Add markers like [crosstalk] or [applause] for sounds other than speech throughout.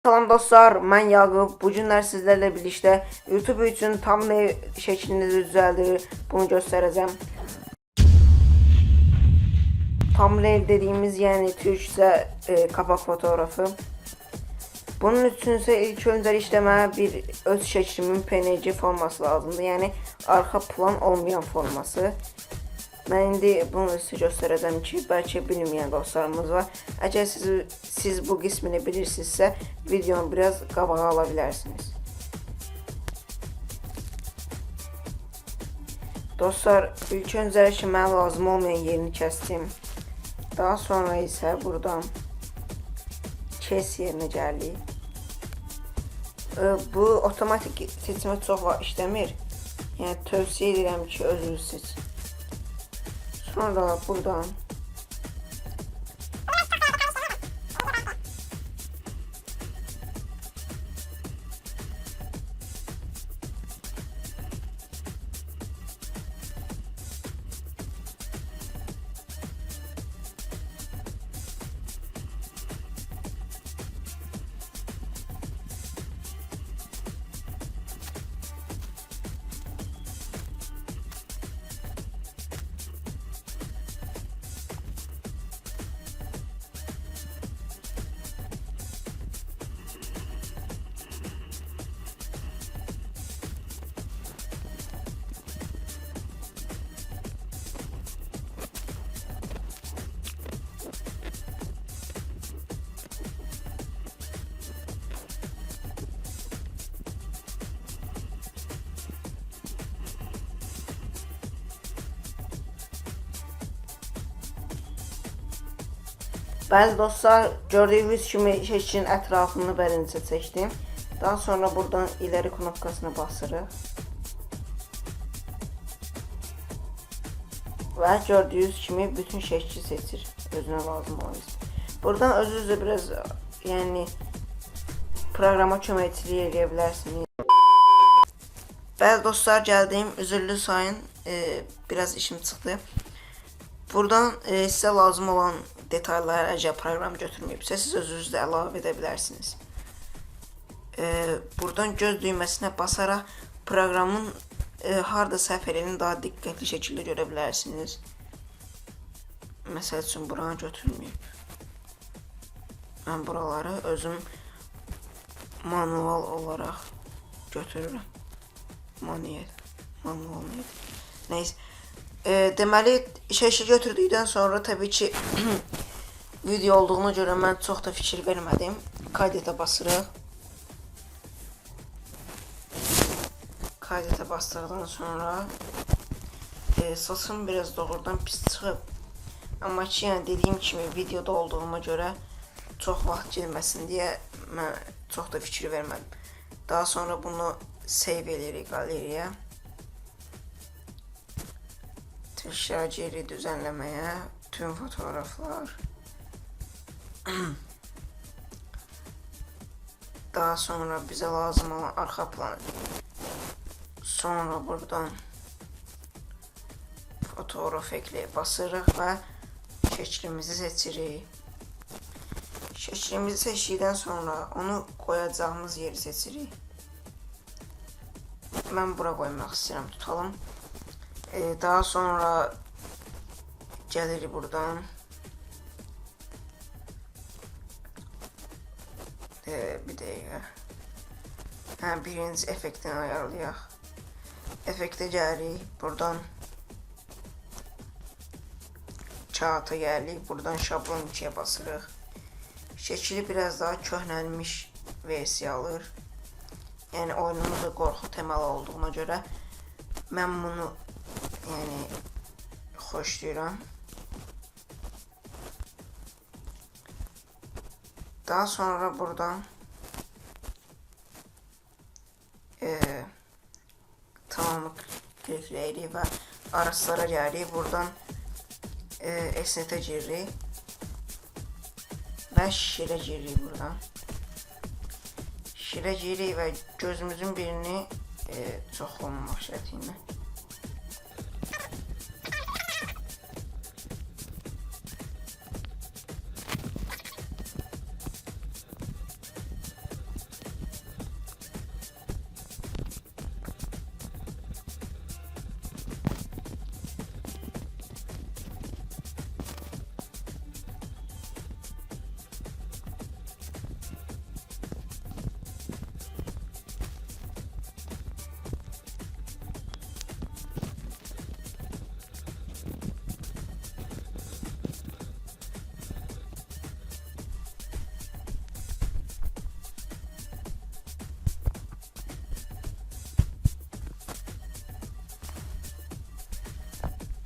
Salam dostlar, mən Yaqub. Bu günlər sizlərlə birlikdə YouTube üçün thumbnail şəklini düzəldir. Bunu göstərəcəm. Thumbnail dediyimiz, yəni türkcə e, kapak fotoğrafı. Bunun üçün isə ilk öncə işdə mənə bir öz şəklimin PNG forması lazımdır. Yəni arxa plan olmayan forması. Mən indi bunu sizə göstərəcəm ki, bəlkə bilməyən dostlarımız var. Əgər siz siz bu qismini bilirsinizsə, videonu biraz qabağa ala bilərsiniz. Dostlar, ilk öncə ki, mənə lazım olmayan yerini kəsdim. Daha sonra isə buradan kes yerinə gəlirik. Ə, Bu otomatik seçmə çox işləmir. Yəni tövsiyə edirəm ki, özünüz seçin. Sonra buradan Bəzi dostlar gördüyünüz kimi şəklin ətrafını bərincə çəkdim. Daha sonra buradan ileri knopkasına basırıq. Və gördüyünüz kimi bütün şəkli seçir özünə lazım olan. Buradan özünüzə biraz yəni proqrama köməkçilik edə bilərsiniz. Bəzi dostlar gəldim, üzürlü sayın, e, biraz işim çıxdı. Buradan e, sizə lazım olan detalları əgər proqram götürməyibsə, siz özünüz də əlavə edə bilərsiniz. E, buradan göz düyməsinə basaraq proqramın e, harda səhv elədiyini daha diqqətli şəkildə görə bilərsiniz. Məsəl üçün buranı götürməyib. Mən buraları özüm manual olaraq götürürəm. Manuel, manual neydi? Neyse. E, deməli şəkil götürdükdən sonra təbii ki [clears throat] video olduğuna görə mən çox da fikir vermədim. Kaydetə basırıq. Kaydetə basdıqdan sonra e, saçım biraz doğrudan pis çıxıb. Amma ki, yəni dediyim kimi videoda olduğuma görə çox vaxt girməsin deyə mən çox da fikir vermədim. Daha sonra bunu save eləyirik qaleriyaya. Tekrar geri düzenlemeye tüm fotoğraflar [clears throat] daha sonra bize lazım olan arka plan sonra buradan fotoğraf ekleyip basırıq və şəklimizi seçirik. Şəklimizi seçdikdən sonra onu koyacağımız yeri seçirik. Mən bura koymaq istəyirəm, tutalım. Ee, daha sonra gelir buradan. Ee, bir dakika. Ha, birinci efektini ayarlayaq. Efekte gəlirik. Buradan kağıta gəlirik. Buradan şablon 2'ye basırıq. Şəkili biraz daha köhnəlmiş versiya alır. Yəni oyunumuz da qorxu temalı olduğuna görə mən bunu yani xoşlayıram. Daha sonra buradan e, tamamı klikləyirik və araslara gəlirik. Buradan e, esnetə giririk və şirə giririk buradan. Şirə giririk və gözümüzün birini e, çox olmamaq şərti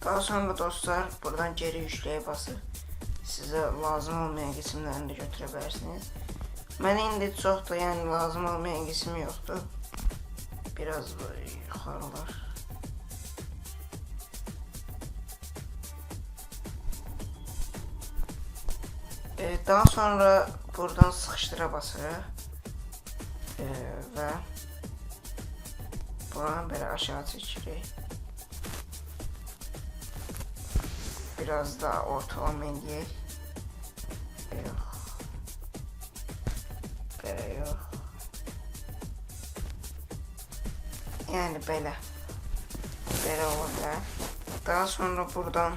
Daha sonra dostlar buradan geri yükleye basır. Size lazım olmayan cisimlerini de götürebilirsiniz. Mən indi çox da yəni lazım olmayan cisim yoxdur. Biraz yuxarılar. Ee, daha sonra buradan sıkıştıra basırıq. Ee, və buranı belə aşağı çəkirik. Biraz daha yox. Yəni belə. Belə ola bilər. Daha sonra buradan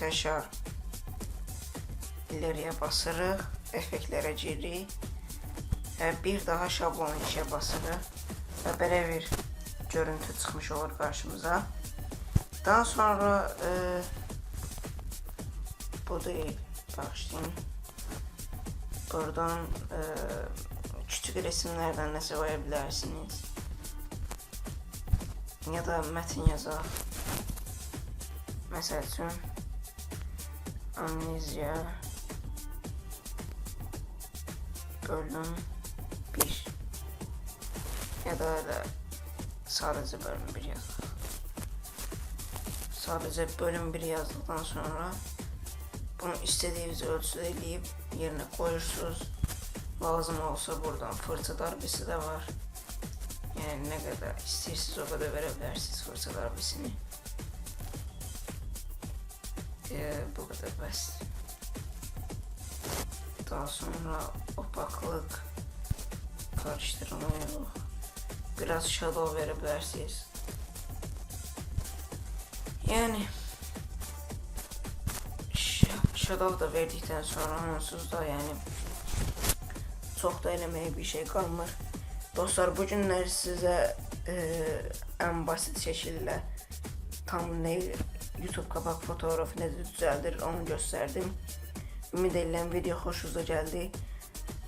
təkrar ileriye basırıq, effektlərə giririk bir daha şablon işə basırıq və belə bir görüntü çıxmış olur qarşımıza. Daha sonra e, bu değil, bağışlayın. Buradan e, küçük resimlərdən nəsə qoya bilərsiniz. Ya da mətin yazaq. Məsəl üçün amneziya bölüm 1 ya da öyle sadece bölüm 1 yazdık. Sadece bölüm 1 yazdıktan sonra bunu istediğiniz ölçüde eləyib yerine koyursunuz. Lazım olsa buradan fırça darbesi de var. Yani ne kadar isterseniz o kadar verebilirsiniz fırça darbesini. Ee, bu kadar bas. Daha sonra opaklık karıştırma yok. Biraz shadow verebilirsiniz. Yani shadow da verdikten sonra onsuz da yani çok da eləməyə bir şey qalmır. Dostlar bu günlər sizə e, ən basit şəkildə thumbnail YouTube qabaq fotoğrafı necə düzəldir onu göstərdim. Ümid edirəm video xoşunuza gəldi.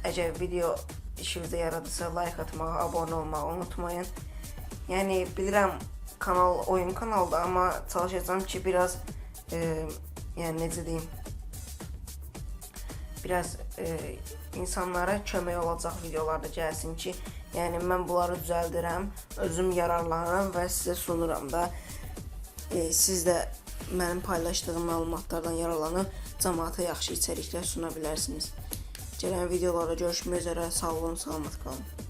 Əgər video işinizə yaradısa like atmağı, abunə olmağı unutmayın. Yəni bilirəm kanal oyun kanalda amma çalışacağam ki biraz e, yəni necə deyim biraz e, insanlara kömək olacaq videolarda gəlsin ki, yəni mən bunları düzəldirəm, özüm yararlanıram və sizə sunuram da. E, siz də mənim paylaşdığım məlumatlardan yararlanıb cəmaata yaxşı içəriklər suna bilərsiniz. Gələn videolarda görüşmək üzrə, sağ olun, salamat qalın.